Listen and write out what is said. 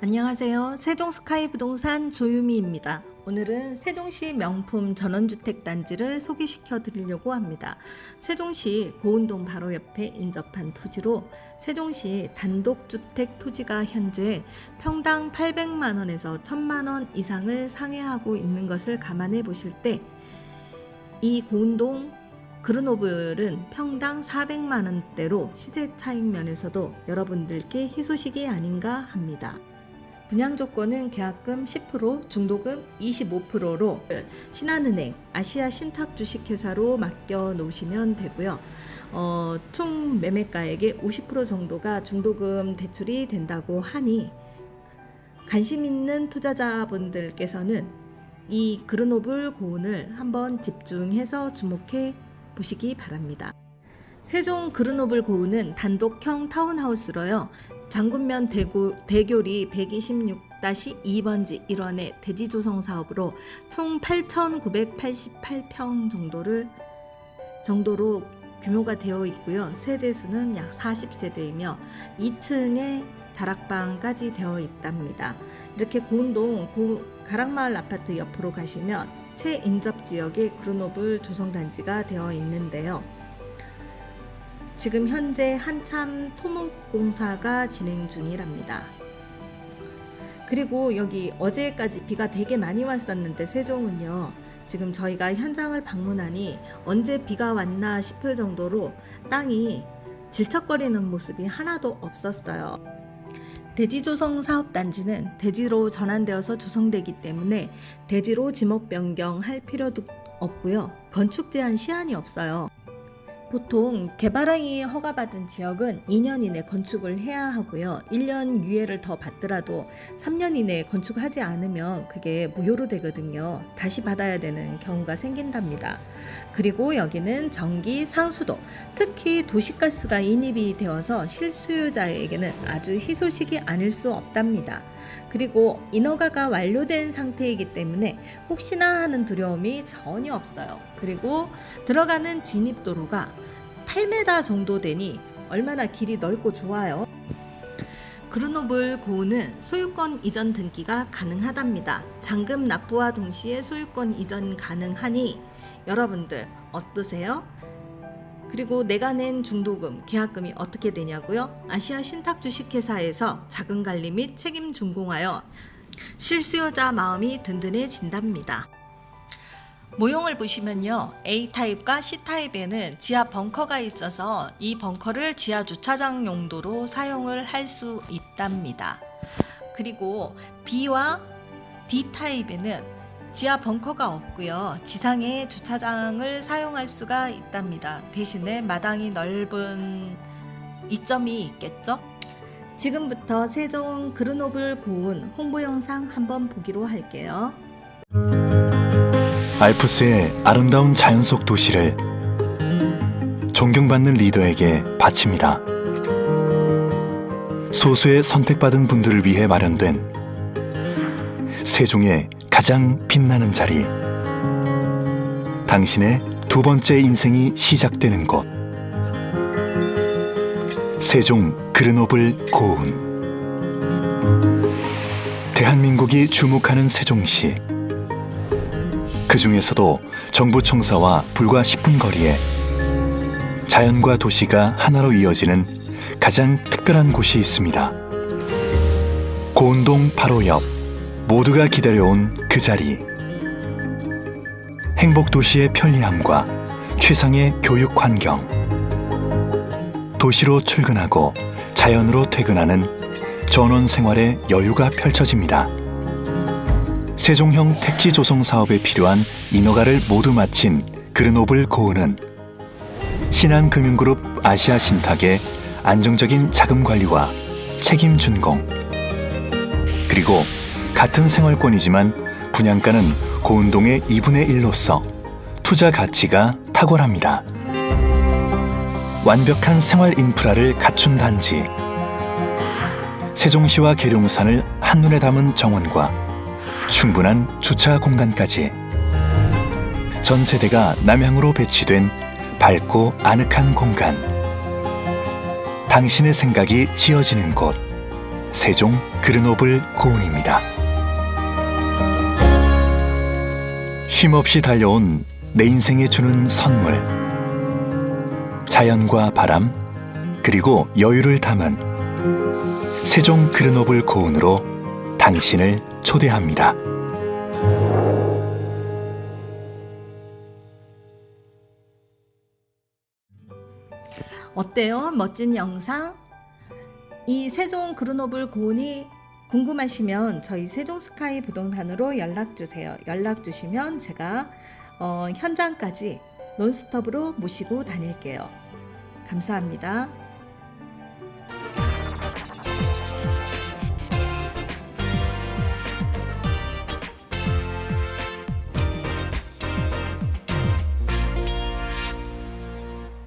안녕하세요. 세종 스카이 부동산 조유미입니다. 오늘은 세종시 명품 전원주택 단지를 소개시켜 드리려고 합니다. 세종시 고운동 바로 옆에 인접한 토지로 세종시 단독주택 토지가 현재 평당 800만 원에서 1000만 원 이상을 상회하고 있는 것을 감안해 보실 때 이 고운동 그르노블은 평당 400만 원대로 시세 차익 면에서도 여러분들께 희소식이 아닌가 합니다. 분양 조건은 계약금 10%, 중도금 25%로 신한은행, 아시아 신탁 주식회사로 맡겨 놓으시면 되고요. 어, 총 매매가액의 50% 정도가 중도금 대출이 된다고 하니 관심 있는 투자자분들께서는 이 그르노블 고운을 한번 집중해서 주목해 보시기 바랍니다. 세종 그르노블 고운은 단독형 타운하우스로요. 장군면 대고, 대교리 126-2번지 1원의 대지 조성 사업으로 총 8,988평 정도를 정도로 규모가 되어 있고요. 세대 수는 약 40세대이며 2층에 다락방까지 되어 있답니다. 이렇게 고운동 고, 가락마을 아파트 옆으로 가시면 최인접 지역에 그루노블 조성단지가 되어 있는데요. 지금 현재 한참 토목 공사가 진행 중이랍니다. 그리고 여기 어제까지 비가 되게 많이 왔었는데 세종은요. 지금 저희가 현장을 방문하니 언제 비가 왔나 싶을 정도로 땅이 질척거리는 모습이 하나도 없었어요. 대지 조성 사업 단지는 대지로 전환되어서 조성되기 때문에 대지로 지목 변경할 필요도 없고요. 건축 제한 시한이 없어요. 보통 개발행위 허가받은 지역은 2년 이내 건축을 해야 하고요. 1년 유예를 더 받더라도 3년 이내에 건축하지 않으면 그게 무효로 되거든요. 다시 받아야 되는 경우가 생긴답니다. 그리고 여기는 전기, 상수도, 특히 도시가스가 인입이 되어서 실수요자에게는 아주 희소식이 아닐 수 없답니다. 그리고 인허가가 완료된 상태이기 때문에 혹시나 하는 두려움이 전혀 없어요. 그리고 들어가는 진입도로가 8m 정도 되니 얼마나 길이 넓고 좋아요. 그루노블 고우는 소유권 이전 등기가 가능하답니다. 잔금 납부와 동시에 소유권 이전 가능하니 여러분들 어떠세요? 그리고 내가 낸 중도금, 계약금이 어떻게 되냐고요? 아시아 신탁 주식회사에서 자금 관리 및 책임 준공하여 실수요자 마음이 든든해진답니다. 모형을 보시면요. A타입과 C타입에는 지하 벙커가 있어서 이 벙커를 지하 주차장 용도로 사용을 할 수 있답니다. 그리고 B와 D타입에는 지하 벙커가 없고요. 지상에 주차장을 사용할 수가 있답니다. 대신에 마당이 넓은 이점이 있겠죠? 지금부터 세종 그르노블 고운 홍보 영상 한번 보기로 할게요. 알프스의 아름다운 자연 속 도시를 존경받는 리더에게 바칩니다. 소수의 선택받은 분들을 위해 마련된 세종의 가장 빛나는 자리. 당신의 두 번째 인생이 시작되는 곳. 세종 그르노블 고운. 대한민국이 주목하는 세종시. 그 중에서도 정부 청사와 불과 10분 거리에 자연과 도시가 하나로 이어지는 가장 특별한 곳이 있습니다. 고운동 바로 옆 모두가 기다려온 그 자리. 행복 도시의 편리함과 최상의 교육 환경. 도시로 출근하고 자연으로 퇴근하는 전원 생활의 여유가 펼쳐집니다. 세종형 택지 조성 사업에 필요한 인허가를 모두 마친 그르노블 고은은 신한금융그룹 아시아 신탁의 안정적인 자금 관리와 책임 준공 그리고 같은 생활권이지만 분양가는 고운동의 2분의 1로서 투자 가치가 탁월합니다. 완벽한 생활 인프라를 갖춘 단지 세종시와 계룡산을 한눈에 담은 정원과 충분한 주차 공간까지 전 세대가 남향으로 배치된 밝고 아늑한 공간 당신의 생각이 지어지는 곳 세종 그르노블 고운입니다. 쉼없이 달려온 내 인생에 주는 선물. 자연과 바람, 그리고 여유를 담은 세종 그르노블 고운으로 당신을 초대합니다. 어때요? 멋진 영상? 이 세종 그루노블 고운이 궁금하시면 저희 세종 스카이 부동산으로 연락 주세요. 연락 주시면 제가 어, 현장까지 논스톱으로 모시고 다닐게요. 감사합니다.